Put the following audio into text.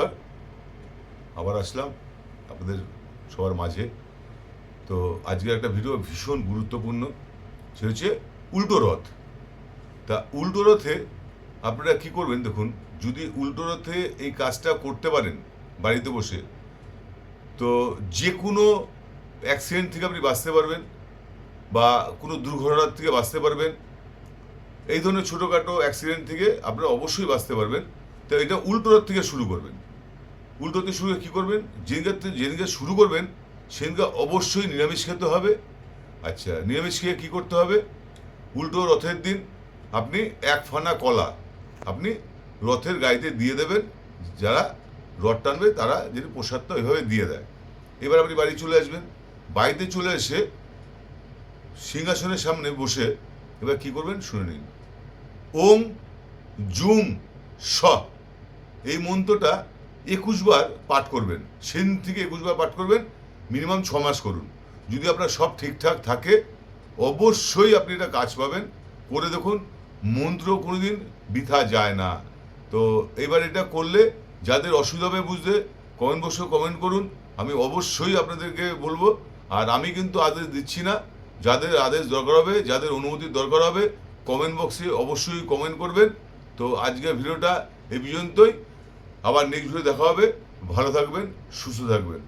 নমস্কার। আবার আসলাম আপনাদের সবার মাঝে। তো আজকের একটা ভিডিও ভীষণ গুরুত্বপূর্ণ, সে হচ্ছে উল্টো রথ। তা উল্টো রথে আপনারা কি করবেন দেখুন, যদি উল্টো রথে এই কাজটা করতে পারেন বাড়িতে বসে, তো যে কোনো অ্যাক্সিডেন্ট থেকে আপনি বাঁচতে পারবেন বা কোনো দুর্ঘটনার থেকে বাঁচতে পারবেন। এই ধরনের ছোটোখাটো অ্যাক্সিডেন্ট থেকে আপনারা অবশ্যই বাঁচতে পারবেন। তো এটা উল্টো রথ থেকে শুরু করবেন। উল্টোতে শুরু কী করবেন? যেদিনকে যেদিনকে শুরু করবেন, সেদিনকে অবশ্যই নিরামিষ খেতে হবে। আচ্ছা নিরামিষ খেয়ে কী করতে হবে? উল্টো রথের দিন আপনি এক ফানা কলা আপনি রথের গাড়িতে দিয়ে দেবেন। যারা রথ টানবে, তারা যদি প্রসাদটা ওইভাবে দিয়ে দেয়। এবার আপনি বাড়ি চলে আসবেন। বাড়িতে চলে এসে সিংহাসনের সামনে বসে এবার কি করবেন? শুনে নিন। ওম জুম স। এই মন্ত্রটা একুশ বার পাঠ করবেন। সেদিন থেকে একুশ বার পাঠ করবেন, মিনিমাম ছ মাস করুন। যদি আপনার সব ঠিকঠাক থাকে, অবশ্যই আপনি এটা কাজ পাবেন। করে দেখুন মন্ত্র কোনোদিন বৃথা যায় না। তো এবার এটা করলে যাদের অসুবিধা হবে বুঝতে কমেন্ট বক্সে কমেন্ট করুন। আমি অবশ্যই আপনাদেরকে বলব, আর আমি কিন্তু আদেশ দিচ্ছি না। যাদের আদেশ দরকার হবে, যাদের অনুমতির দরকার হবে কমেন্ট বক্সে অবশ্যই কমেন্ট করবেন। তো আজকের ভিডিওটা এই পর্যন্তই। আবার নেক্সট ভিডিও দেখা হবে। ভালো থাকবেন সুস্থ থাকবেন।